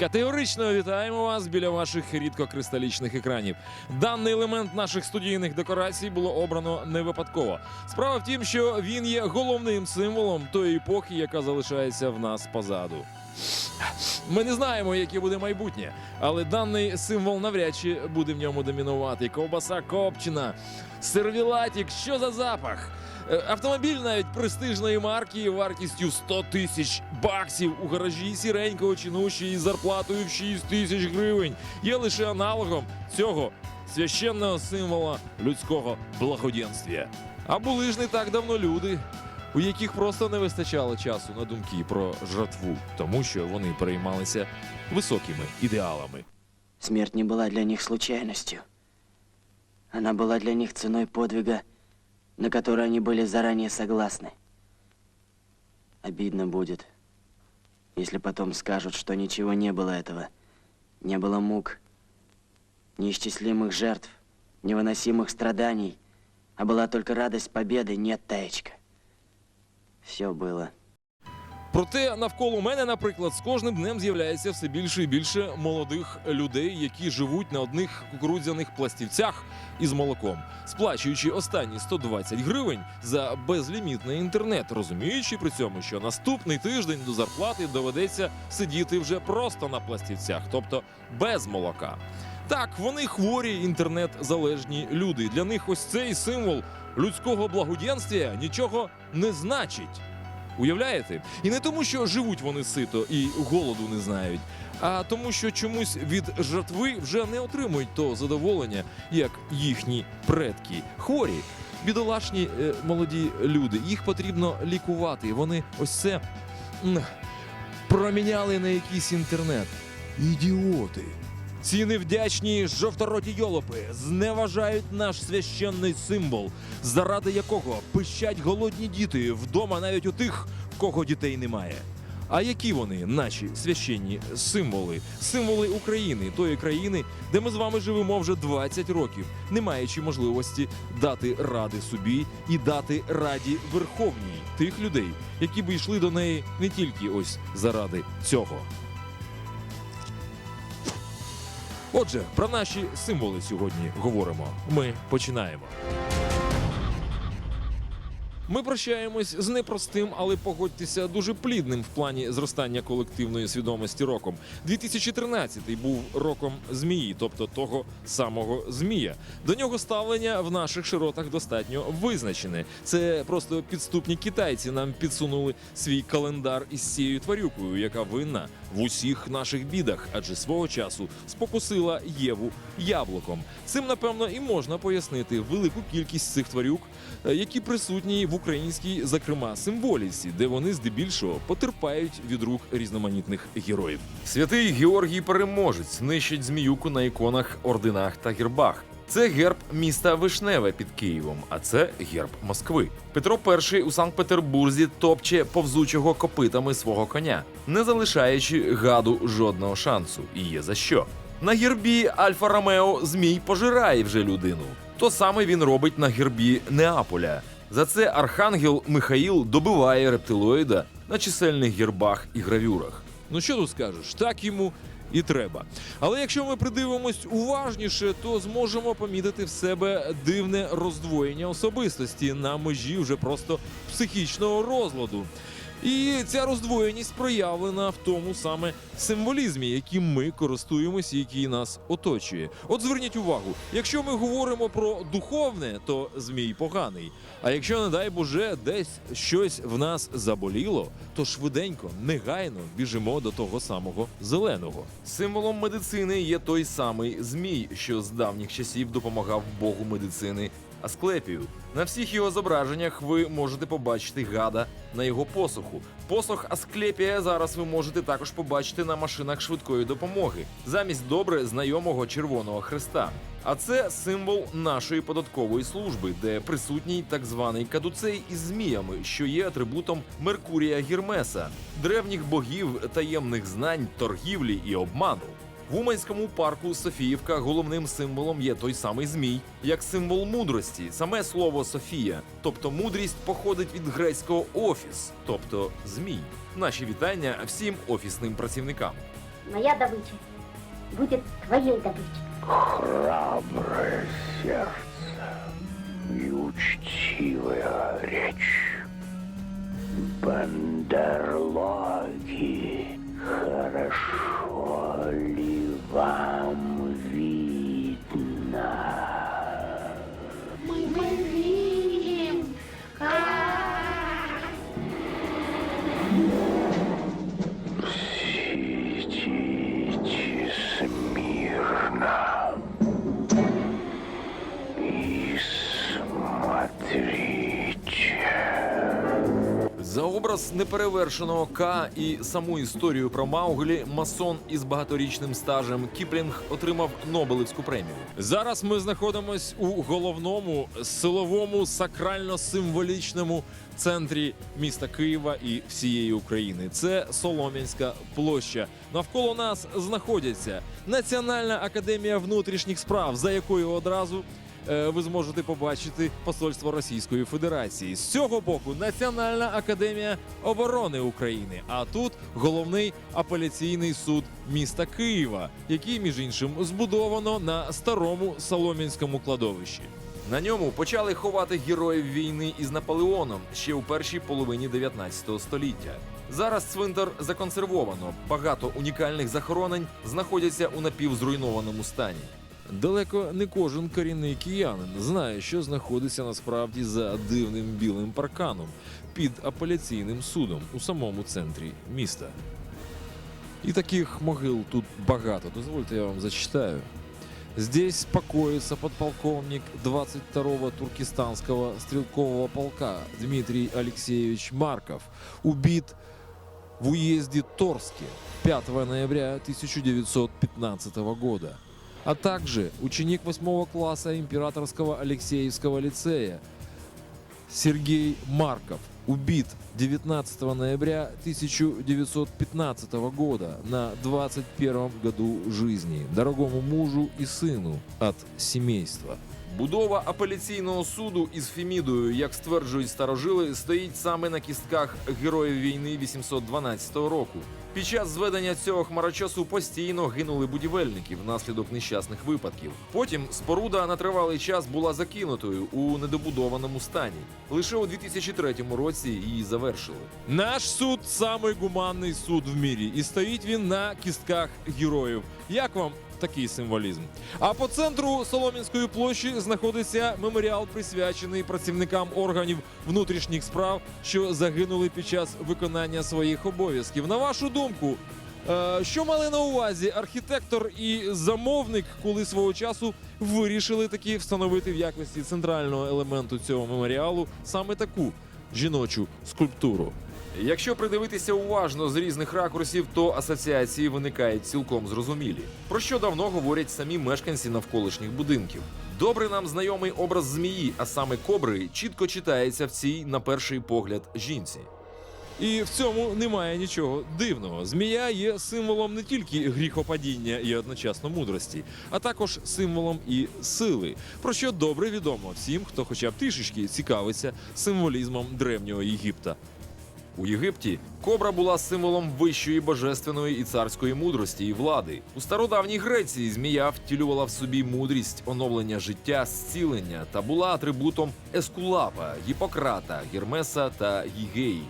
Категорично вітаємо вас біля ваших рідкокристалічних екранів. Даний елемент наших студійних декорацій було обрано не випадково. Справа в тім, що він є головним символом тої епохи, яка залишається в нас позаду. Ми не знаємо, яке буде майбутнє, але даний символ навряд чи буде в ньому домінувати. Ковбаса копчена, сервілатік, що за запах? Е, Автомобіль навіть престижної марки вартістю 100 тисяч баксів у гаражі сіренького чинуші із зарплатою в 6 тисяч гривень є лише аналогом цього священного символа людського благоденствія. А були ж не так давно люди, у яких просто не вистачало часу на думки про жратву, тому що вони переймалися високими ідеалами. Смерть не была для них случайностью. Она была для них ценой подвига, на который они были заранее согласны. Обидно будет, если потом скажут, что ничего не было этого. Не было мук, неисчислимых жертв, невыносимых страданий, а была только радость победы, нет, Таечка. Все было. Проте навколо мене, наприклад, з кожним днем з'являється все більше і більше молодих людей, які живуть на одних кукурудзяних пластівцях із молоком, сплачуючи останні 120 гривень за безлімітний інтернет, розуміючи при цьому, що наступний тиждень до зарплати доведеться сидіти вже просто на пластівцях, тобто без молока. Так, вони хворі інтернет-залежні люди. Для них ось цей символ людського благоденствия нічого не значить. Уявляєте? І не тому, що живуть вони сито і голоду не знають, а тому, що чомусь від жратви вже не отримують того задоволення, як їхні предки. Хворі, бідолашні е, молоді люди. Їх потрібно лікувати. Вони ось це проміняли на якийсь інтернет. Ідіоти. Ці невдячні жовтороті йолопи зневажають наш священний символ, заради якого пищать голодні діти вдома навіть у тих, кого дітей немає. А які вони, наші священні символи, символи України, тої країни, де ми з вами живемо вже 20 років, не маючи можливості дати ради собі і дати раді верховній тих людей, які б йшли до неї не тільки ось заради цього. Отже, про наші символи сьогодні говоримо. Ми починаємо. Ми прощаємось з непростим, але погодьтеся дуже плідним в плані зростання колективної свідомості роком. 2013 був роком змії, тобто того самого змія. До нього ставлення в наших широтах достатньо визначене. Це просто підступні китайці нам підсунули свій календар із цією тварюкою, яка винна в усіх наших бідах, адже свого часу спокусила Єву яблуком. Цим напевно і можна пояснити велику кількість цих тварюк, е, які присутні в українській, зокрема, символіці, де вони здебільшого потерпають від рук різноманітних героїв. Святий Георгій Переможець нищить зміюку на іконах, орденах та гербах. Це герб міста Вишневе під Києвом, а це герб Москви. Петро І у Санкт-Петербурзі топче повзучого копитами свого коня, не залишаючи гаду жодного шансу. І є за що. На гербі Альфа Ромео Змій пожирає вже людину. То саме він робить на гербі Неаполя. За це архангел Михаїл добиває рептилоїда на чисельних гербах і гравюрах. Ну що тут скажеш? Так йому і треба. Але якщо ми придивимось уважніше, то зможемо помітити в себе дивне роздвоєння особистості на межі вже просто психічного розладу. І ця роздвоєність проявлена в тому саме символізмі, яким ми користуємося, який нас оточує. От зверніть увагу, якщо ми говоримо про духовне, то змій поганий. А якщо, не дай Боже, десь щось в нас заболіло, то швиденько, негайно біжимо до того самого зеленого. Символом медицини є той самий змій, що з давніх часів допомагав Богу медицини Асклепію. На всіх його зображеннях ви можете побачити гада на його посоху. Посох Асклепія зараз ви можете також побачити на машинах швидкої допомоги замість добре знайомого Червоного Христа. А це символ нашої податкової служби, де присутній так званий кадуцей із зміями, що є атрибутом Меркурія Гірмеса, древніх богів таємних знань, торгівлі і обману. В Уманському парку Софіївка головним символом є той самий змій, як символ мудрості. Саме слово Софія, тобто мудрість, походить від грецького офіс, тобто змій. Наші вітання всім офісним працівникам. моя добыча будет твоей добычей. храброе сердце и учтивая речь. Бандерлоги, хорошо За образ неперевершеного К і саму історію про Мауглі масон із багаторічним стажем Кіплінг отримав Нобелівську премію. Зараз ми знаходимось у головному силовому сакрально-символічному центрі міста Києва і всієї України. Це Солом'янська площа. Навколо нас знаходяться Національна академія внутрішніх справ, за якою одразу ви зможете побачити посольство Російської Федерації. З цього боку Національна академія оборони України. А тут головний апеляційний суд міста Києва, який, між іншим, збудовано на старому Солом'янському кладовищі. На ньому почали ховати героїв війни із Наполеоном ще у першій половині 19 століття. Зараз цвинтар законсервовано. Багато унікальних захоронень знаходяться у напівзруйнованому стані. Далеко не кожен корінний киянин знає, що знаходиться насправді за дивним білим парканом під апеляційним судом у самому центрі міста. І таких могил тут багато. Дозвольте, я вам зачитаю. Здесь покоится подполковник 22-го туркестанского стрелкового полка Дмитрий Алексеевич Марков, убит в уезде Торске 5 ноября 1915 года, а также ученик 8 класса Императорского Алексеевского лицея Сергей Марков, убит 19 ноября 1915 года на 21 году жизни дорогому мужу и сыну от семейства. Будова апеляційного суду із Фемідою, як стверджують старожили, стоїть саме на кістках героїв війни 812 року. Під час зведення цього хмарочосу постійно гинули будівельники внаслідок нещасних випадків. Потім споруда на тривалий час була закинутою у недобудованому стані. Лише у 2003 році її завершили. Наш суд самий гуманний суд в мірі, і стоїть він на кістках героїв. Як вам такий символізм? А по центру Солом'янської площі знаходиться меморіал, присвячений працівникам органів внутрішніх справ, що загинули під час виконання своїх обов'язків. На вашу думку, е, що мали на увазі архітектор і замовник, коли свого часу вирішили таки встановити в якості центрального елементу цього меморіалу саме таку жіночу скульптуру? Якщо придивитися уважно з різних ракурсів, то асоціації виникають цілком зрозумілі. Про що давно говорять самі мешканці навколишніх будинків. Добре нам знайомий образ змії, а саме кобри, чітко читається в цій, на перший погляд, жінці. І в цьому немає нічого дивного. Змія є символом не тільки гріхопадіння і одночасно мудрості, а також символом і сили, про що добре відомо всім, хто хоча б трішечки цікавиться символізмом древнього Єгипта. У Єгипті кобра була символом вищої божественної і царської мудрості і влади. У стародавній Греції змія втілювала в собі мудрість, оновлення життя, зцілення та була атрибутом Ескулапа, Гіппократа, Гермеса та Гігеї.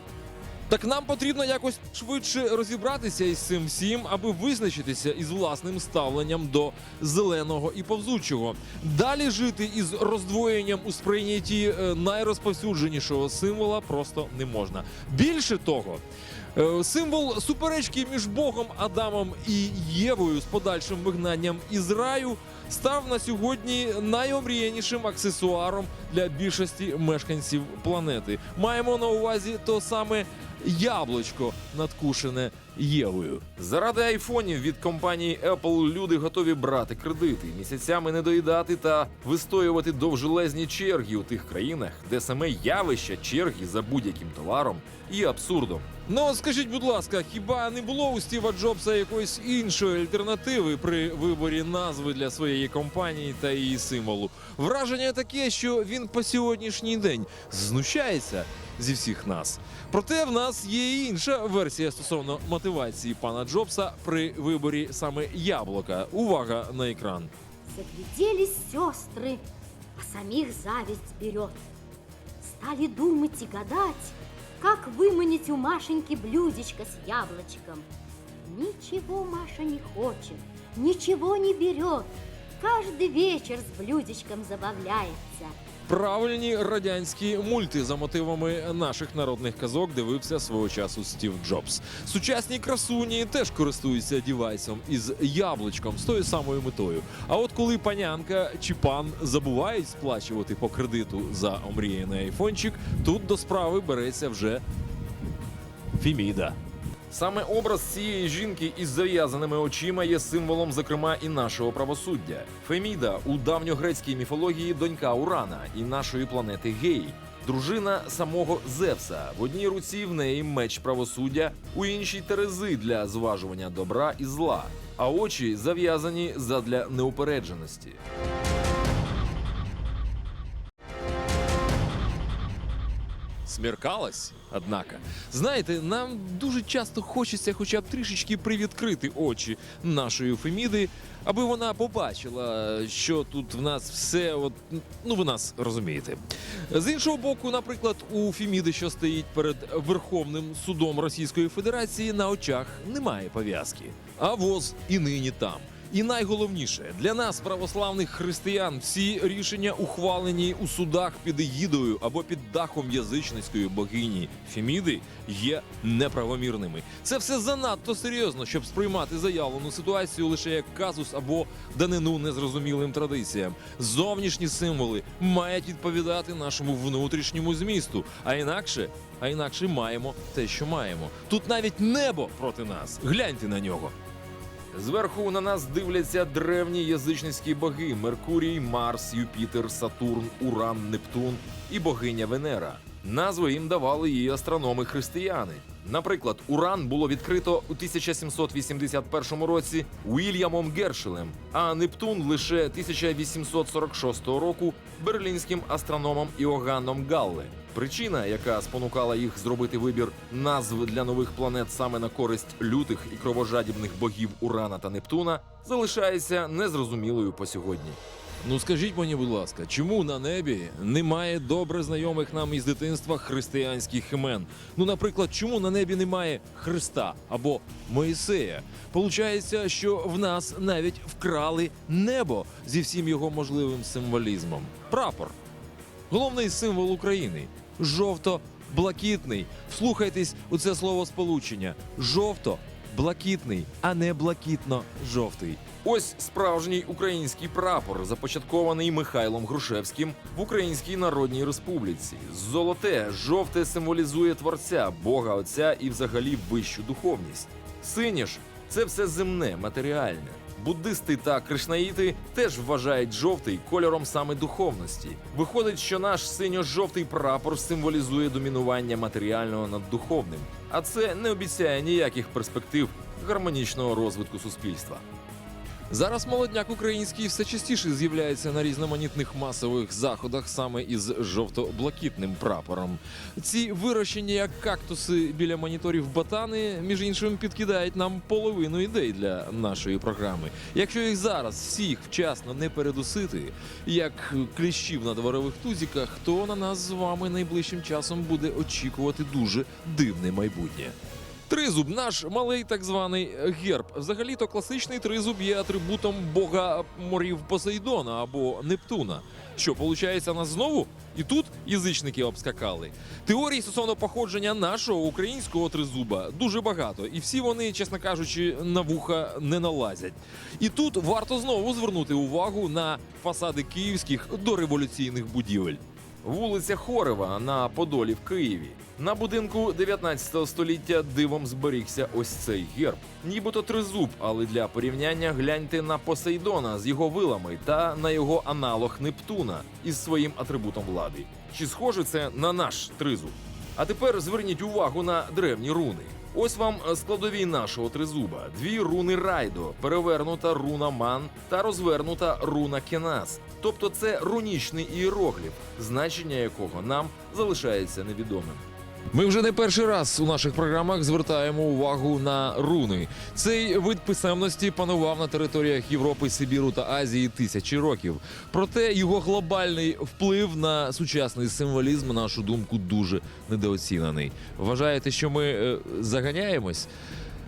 Так нам потрібно якось швидше розібратися із цим всім, аби визначитися із власним ставленням до зеленого і повзучого. Далі жити із роздвоєнням у сприйнятті е, найрозповсюдженішого символа просто не можна. Більше того. е, Символ суперечки між Богом Адамом і Євою з подальшим вигнанням із раю став на сьогодні найомріянішим аксесуаром для більшості мешканців планети. Маємо на увазі то саме яблучко надкушене Євою. Заради айфонів від компанії Apple люди готові брати кредити, місяцями не доїдати та вистоювати довжелезні черги у тих країнах, де саме явище черги за будь-яким товаром є абсурдом. Ну скажіть, будь ласка, хіба не було у Стіва Джобса якоїсь іншої альтернативи при виборі назви для своєї компанії та її символу? Враження таке, що він по сьогоднішній день знущається зі всіх нас. Проте в нас є і інша версія стосовно мотивації. мотивації пана Джобса при виборі саме яблука. Увага на екран. Загляделись сестры, а самих зависть берет. Стали думать и гадать, как выманить у Машеньки блюдечко с яблочком. Ничего Маша не хочет, ничего не берет. Каждый вечер с блюдечком забавляется. Правильні радянські мульти за мотивами наших народних казок дивився свого часу Стів Джобс. Сучасні красуні теж користуються дівайсом із яблучком з тою самою метою. А от коли панянка чи пан забувають сплачувати по кредиту за омріяний айфончик, тут до справи береться вже Фіміда. Саме образ цієї жінки із зав'язаними очима є символом, зокрема, і нашого правосуддя. Феміда у давньогрецькій міфології донька Урана і нашої планети Геї. Дружина самого Зевса. В одній руці в неї меч правосуддя, у іншій терези для зважування добра і зла, а очі зав'язані задля неупередженості. Смеркалась, однако. Знаєте, нам дуже часто хочеться хоча б трішечки привідкрити очі нашої Феміди, аби вона побачила, що тут в нас все, от, ну ви нас розумієте. З іншого боку, наприклад, у Феміди, що стоїть перед Верховним судом Російської Федерації, на очах немає пов'язки. А воз і нині там. І найголовніше для нас, православних християн, всі рішення ухвалені у судах під егідою або під дахом язичницької богині Феміди є неправомірними. Це все занадто серйозно, щоб сприймати заявлену ситуацію лише як казус або данину незрозумілим традиціям. Зовнішні символи мають відповідати нашому внутрішньому змісту, а інакше. А інакше маємо те, що маємо. Тут навіть небо проти нас. Гляньте на нього. Зверху на нас дивляться древні язичницькі боги: Меркурій, Марс, Юпітер, Сатурн, Уран, Нептун і богиня Венера. Назви їм давали її астрономи-християни. Наприклад, Уран було відкрито у 1781 році Уільямом Гершелем, а Нептун лише 1846 року берлінським астрономом Іоганном Галле. Причина, яка спонукала їх зробити вибір назв для нових планет саме на користь лютих і кровожадібних богів Урана та Нептуна, залишається незрозумілою по сьогодні. Ну скажіть мені, будь ласка, чому на небі немає добре знайомих нам із дитинства християнських імен? Ну, наприклад, чому на небі немає Христа або Моїсея? Получається, що в нас навіть вкрали небо зі всім його можливим символізмом. Прапор головний символ України жовто-блакитний. Вслухайтесь у це слово сполучення: жовто-блакитний, а не блакитно-жовтий. Ось справжній український прапор, започаткований Михайлом Грушевським в Українській Народній Республіці. Золоте, жовте символізує творця, Бога Отця і взагалі вищу духовність. Синє ж це все земне, матеріальне. Буддисти та кришнаїти теж вважають жовтий кольором саме духовності. Виходить, що наш синьо-жовтий прапор символізує домінування матеріального над духовним, а це не обіцяє ніяких перспектив гармонічного розвитку суспільства. Зараз молодняк український все частіше з'являється на різноманітних масових заходах саме із жовто-блакитним прапором. Ці вирощені як кактуси біля моніторів ботани, між іншим, підкидають нам половину ідей для нашої програми. Якщо їх зараз всіх вчасно не передусити, як кліщів на дворових тузіках, то на нас з вами найближчим часом буде очікувати дуже дивне майбутнє. Тризуб, наш малий так званий герб. Взагалі-то класичний тризуб є атрибутом бога морів Посейдона або Нептуна. Що, виходить, нас знову? І тут язичники обскакали. Теорій стосовно походження нашого українського тризуба дуже багато, і всі вони, чесно кажучи, на вуха не налазять. І тут варто знову звернути увагу на фасади київських дореволюційних будівель. Вулиця Хорева на Подолі в Києві. На будинку 19 століття дивом зберігся ось цей герб. Нібито тризуб, але для порівняння гляньте на Посейдона з його вилами та на його аналог Нептуна із своїм атрибутом влади. Чи схоже це на наш тризуб? А тепер зверніть увагу на древні руни. Ось вам складові нашого тризуба: дві руни Райдо, перевернута руна Ман та розвернута руна Кенас. Тобто це рунічний іерогліф, значення якого нам залишається невідомим. Ми вже не перший раз у наших програмах звертаємо увагу на руни. Цей вид писемності панував на територіях Європи, Сибіру та Азії тисячі років. Проте його глобальний вплив на сучасний символізм, на нашу думку, дуже недооцінений. Вважаєте, що ми е, заганяємось?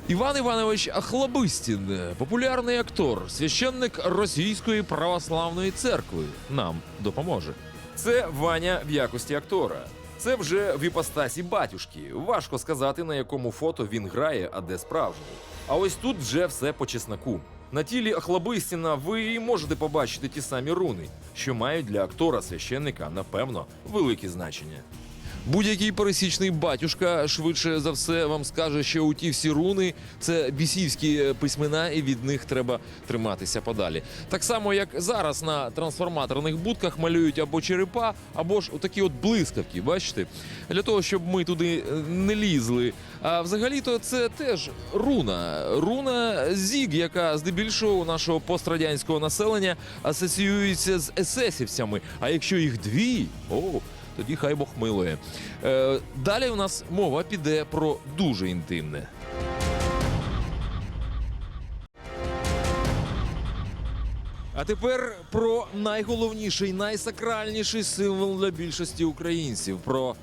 Іван Іванович Ахлобистін, популярний актор, священник Російської православної церкви, нам допоможе. Це Ваня в якості актора. Це вже в іпостасі батюшки. Важко сказати, на якому фото він грає, а де справжній. А ось тут вже все по чесноку. На тілі хлобистіна ви можете побачити ті самі руни, що мають для актора священника, напевно, велике значення. Будь-який пересічний батюшка швидше за все вам скаже, що у ті всі руни це бісівські е, письмена, і від них треба триматися подалі. Так само, як зараз на трансформаторних будках малюють або черепа, або ж отакі от блискавки, бачите, для того, щоб ми туди е, не лізли. А взагалі-то це теж руна. Руна Зіг, яка здебільшого у нашого пострадянського населення асоціюється з есесівцями. А якщо їх дві, о, тоді хай Бог милує. Е, далі у нас мова піде про дуже інтимне. А тепер про найголовніший, найсакральніший символ для більшості українців про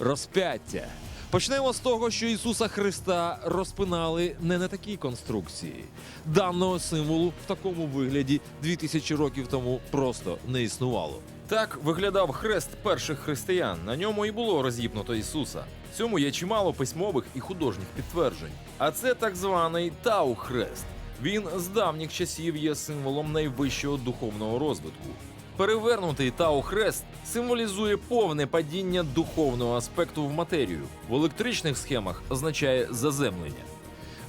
розп'яття. Почнемо з того, що Ісуса Христа розпинали не на такій конструкції. Даного символу в такому вигляді 2000 років тому просто не існувало. Так виглядав хрест перших християн. На ньому і було розіпнуто Ісуса. Цьому є чимало письмових і художніх підтверджень. А це так званий Тау-хрест. Він з давніх часів є символом найвищого духовного розвитку. Перевернутий Тау-хрест символізує повне падіння духовного аспекту в матерію. В електричних схемах означає заземлення.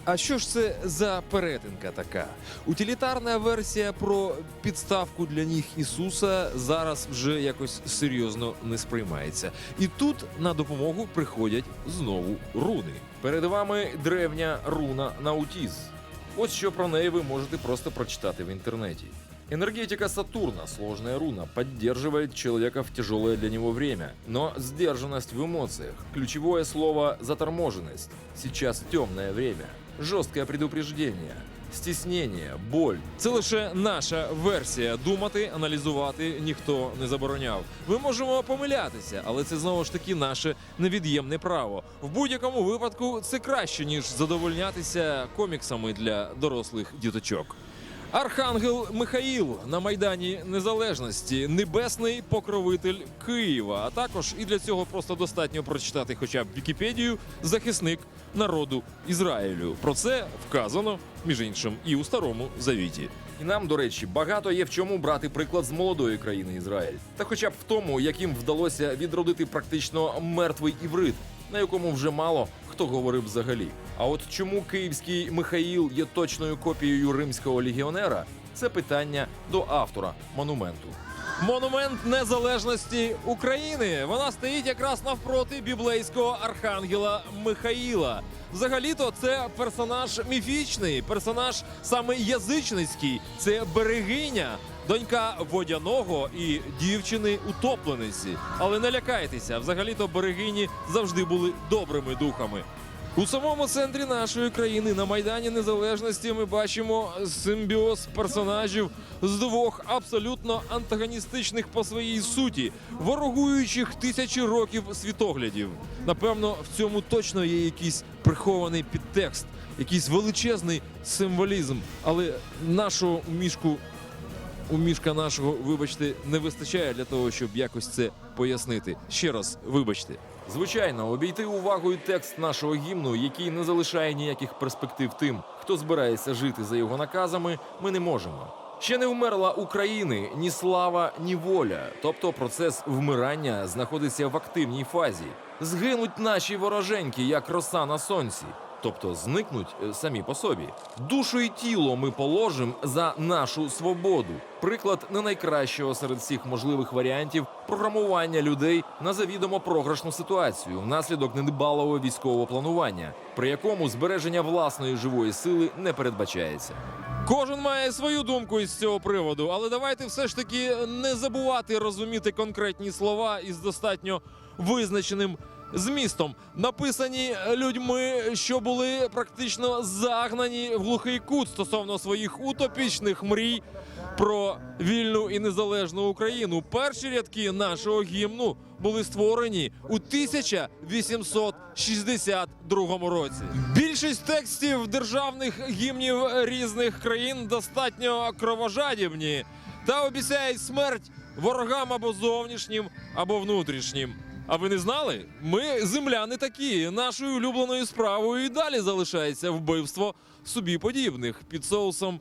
А що ж це за перетинка така? Утилітарна версія про підставку для ніг Ісуса зараз вже якось серйозно не сприймається. І тут на допомогу приходять знову руни. Перед вами древня руна Наутіз. Ось що про неї ви можете просто прочитати в интернете. Энергетика Сатурна, сложная руна, поддерживает человека в тяжелое для него время. Но сдержанность в эмоциях. Ключевое слово «заторможенность». Сейчас темное время. Жесткое предупреждение. Стіснення, боль. Це лише наша версія. Думати, аналізувати ніхто не забороняв. Ми можемо помилятися, але це знову ж таки наше невід'ємне право. В будь-якому випадку це краще ніж задовольнятися коміксами для дорослих діточок. Архангел Михаїл на майдані Незалежності, небесний покровитель Києва. А також і для цього просто достатньо прочитати хоча б Вікіпедію захисник народу Ізраїлю. Про це вказано між іншим і у старому завіті. І нам, до речі, багато є в чому брати приклад з молодої країни Ізраїль, та хоча б в тому, яким вдалося відродити практично мертвий іврит, на якому вже мало хто говорив взагалі. А от чому київський Михаїл є точною копією римського легіонера, це питання до автора монументу. Монумент незалежності України. Вона стоїть якраз навпроти біблейського архангела Михаїла. Взагалі-то це персонаж міфічний, персонаж саме язичницький. Це берегиня, донька водяного і дівчини утоплениці. Але не лякайтеся, взагалі-то берегині завжди були добрими духами. У самому центрі нашої країни на Майдані Незалежності ми бачимо симбіоз персонажів з двох абсолютно антагоністичних по своїй суті, ворогуючих тисячі років світоглядів. Напевно, в цьому точно є якийсь прихований підтекст, якийсь величезний символізм. Але нашого мішку у мішка нашого, вибачте, не вистачає для того, щоб якось це пояснити. Ще раз, вибачте. Звичайно, обійти увагою текст нашого гімну, який не залишає ніяких перспектив тим, хто збирається жити за його наказами, ми не можемо. Ще не вмерла України ні слава, ні воля. Тобто процес вмирання знаходиться в активній фазі. Згинуть наші вороженьки, як роса на сонці. Тобто зникнуть е, самі по собі. Душу і тіло ми положимо за нашу свободу. Приклад не найкращого серед всіх можливих варіантів програмування людей на завідомо програшну ситуацію внаслідок недбалого військового планування, при якому збереження власної живої сили не передбачається. Кожен має свою думку із цього приводу, але давайте все ж таки не забувати розуміти конкретні слова із достатньо визначеним змістом, написані людьми, що були практично загнані в глухий кут стосовно своїх утопічних мрій про вільну і незалежну Україну. Перші рядки нашого гімну були створені у 1862 році. Більшість текстів державних гімнів різних країн достатньо кровожадібні та обіцяють смерть ворогам або зовнішнім, або внутрішнім. А ви не знали? Ми земляни такі. Нашою улюбленою справою і далі залишається вбивство собі подібних під соусом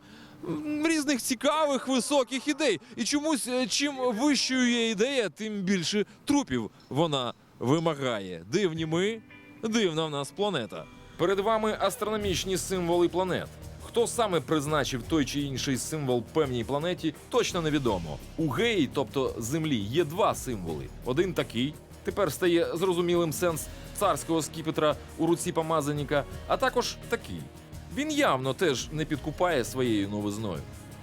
різних цікавих високих ідей. І чомусь, е, чим вищою є ідея, тим більше трупів вона вимагає. Дивні ми, дивна в нас планета. Перед вами астрономічні символи планет. Хто саме призначив той чи інший символ певній планеті, точно невідомо. У Геї, тобто Землі, є два символи. Один такий. Тепер стає зрозумілим сенс царського скіпетра у руці помазаніка, а також такий. Він явно теж не підкупає своєю новизною.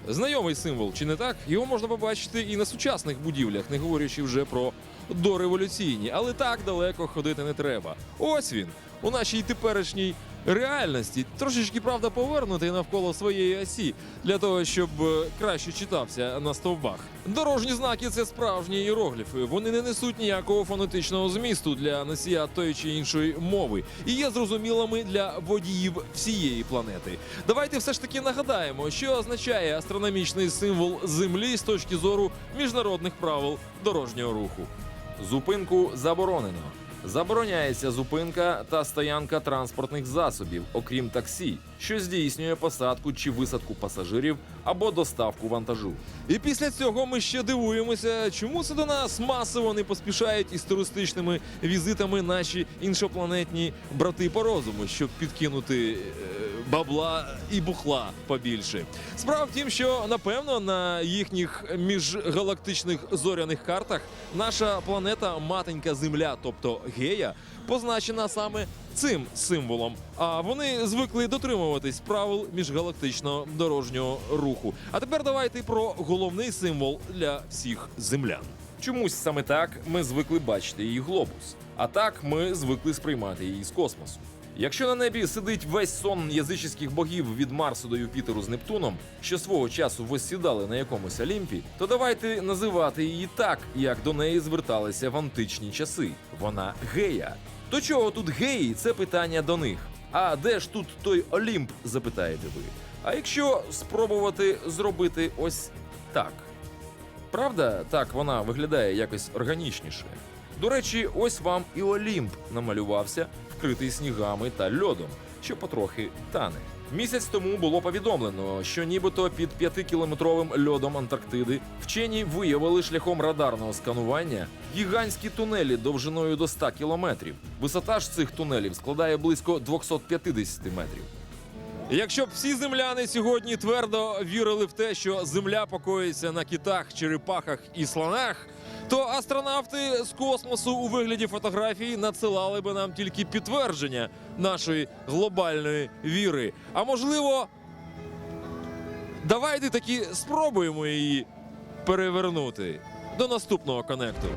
Знайомий символ, чи не так? Його можна побачити і на сучасних будівлях, не говорячи вже про дореволюційні, але так далеко ходити не треба. Ось він у нашій теперішній реальності, трошечки правда повернутий навколо своєї осі для того, щоб е, краще читався на стовбах. Дорожні знаки це справжні іерогліфи. Вони не несуть ніякого фонетичного змісту для носія тої чи іншої мови і є зрозумілими для водіїв всієї планети. Давайте все ж таки нагадаємо, що означає астрономічний символ Землі з точки зору міжнародних правил дорожнього руху. Зупинку заборонено. Забороняється зупинка та стоянка транспортних засобів, окрім таксі, що здійснює посадку чи висадку пасажирів або доставку вантажу. І після цього ми ще дивуємося, чому це до нас масово не поспішають із туристичними візитами наші іншопланетні брати по розуму, щоб підкинути е, бабла і бухла побільше. Справа в тім, що напевно на їхніх міжгалактичних зоряних картах наша планета матенька Земля, тобто Гея, позначена саме цим символом. А вони звикли дотримуватись правил міжгалактичного дорожнього руху. А тепер давайте про головний символ для всіх землян. Чомусь саме так ми звикли бачити її глобус. А так ми звикли сприймати її з космосу. Якщо на небі сидить весь сон язичних богів від Марсу до Юпітеру з Нептуном, що свого часу восідали на якомусь Олімпі, то давайте називати її так, як до неї зверталися в античні часи. Вона гея. До чого тут геї? Це питання до них. А де ж тут той Олімп? запитаєте ви. А якщо спробувати зробити ось так. Правда, так вона виглядає якось органічніше. До речі, ось вам і Олімп намалювався, вкритий снігами та льодом, що потрохи тане. Місяць тому було повідомлено, що нібито під 5-кілометровим льодом Антарктиди вчені виявили шляхом радарного сканування гігантські тунелі довжиною до 100 кілометрів. Висота ж цих тунелів складає близько 250 метрів. Якщо б всі земляни сьогодні твердо вірили в те, що земля покоїться на китах, черепахах і слонах, то астронавти з космосу у вигляді фотографій надсилали би нам тільки підтвердження нашої глобальної віри. А можливо, давайте таки спробуємо її перевернути до наступного конекту.